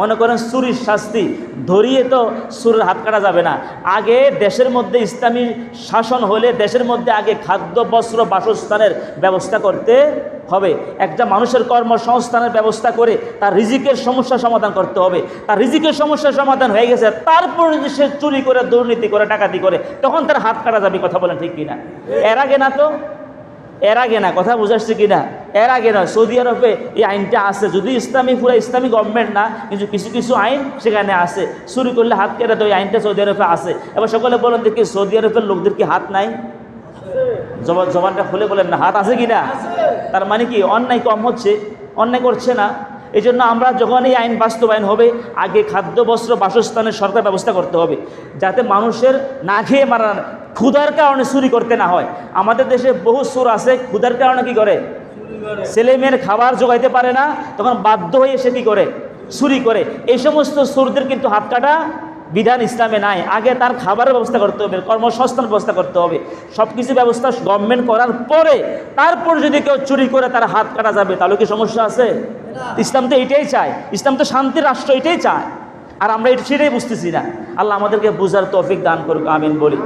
মনে করেন চুরির শাস্তি, ধরিয়ে তো সুরের হাত কাটা যাবে না। আগে দেশের মধ্যে ইসলামী শাসন হলে দেশের মধ্যে আগে খাদ্য, বস্ত্র, বাসস্থানের ব্যবস্থা করতে হবে। একটা মানুষের কর্মসংস্থানের ব্যবস্থা করে তার রিজিকের সমস্যা সমাধান করতে হবে। তার রিজিকের সমস্যার সমাধান হয়ে গেছে, তারপর যদি সে চুরি করে, দুর্নীতি করে, ডাকাতি করে, তখন তার হাত কাটা যাবে, কথা বলেন ঠিক কিনা? এর আগে না তো? এর আগে না, কথা বুঝাচ্ছে কিনা? এর আগে না সৌদি আরবে এই আইনটা আছে। যদি ইসলামী, পুরো ইসলামী গভর্নমেন্ট না, কিন্তু কিছু কিছু আইন সেখানে আছে। চুরি করলে হাত কেটে তো এই আইনটা সৌদি আরবে আছে। এবার সকলে বলেন দেখি, সৌদি আরবের লোকদের কি হাত নাই? জবান জবানটা খুলে বলেন না, হাত আছে কি না? তার মানে কি, অন্যায় কম হচ্ছে, অন্যায় করছে না। এই জন্য আমরা যখন এই আইন বাস্তবায়ন হবে, আগে খাদ্য, বস্ত্র, বাসস্থানের সরকার ব্যবস্থা করতে হবে। যাতে মানুষের না খেয়ে মারা ক্ষুধার কারণে চুরি করতে না হয়। আমাদের দেশে বহু সুর আছে, ক্ষুধার কারণে কি করে? ছেলে মেয়ের খাবার জোগাইতে পারে না, তখন বাধ্য হয়ে সে কী করে? চুরি করে। এই সমস্ত সুরদের কিন্তু হাত কাটা বিধান ইসলামে নাই। আগে তার খাবারের ব্যবস্থা করতে হবে কর্মসংস্থান ব্যবস্থা করতে হবে। সব কিছু ব্যবস্থা গভর্নমেন্ট করার পরে, তারপর যদি কেউ চুরি করে তার হাত কাটা যাবে, তাহলে কি সমস্যা আছে? ইসলাম তো এটাই চায়। ইসলাম তো শান্তির রাষ্ট্র, এটাই চায়। আর আমরা এটা সেটাই বুঝতেছি না। আল্লাহ আমাদেরকে বুঝার তৌফিক দান করুক, আমিন বলি।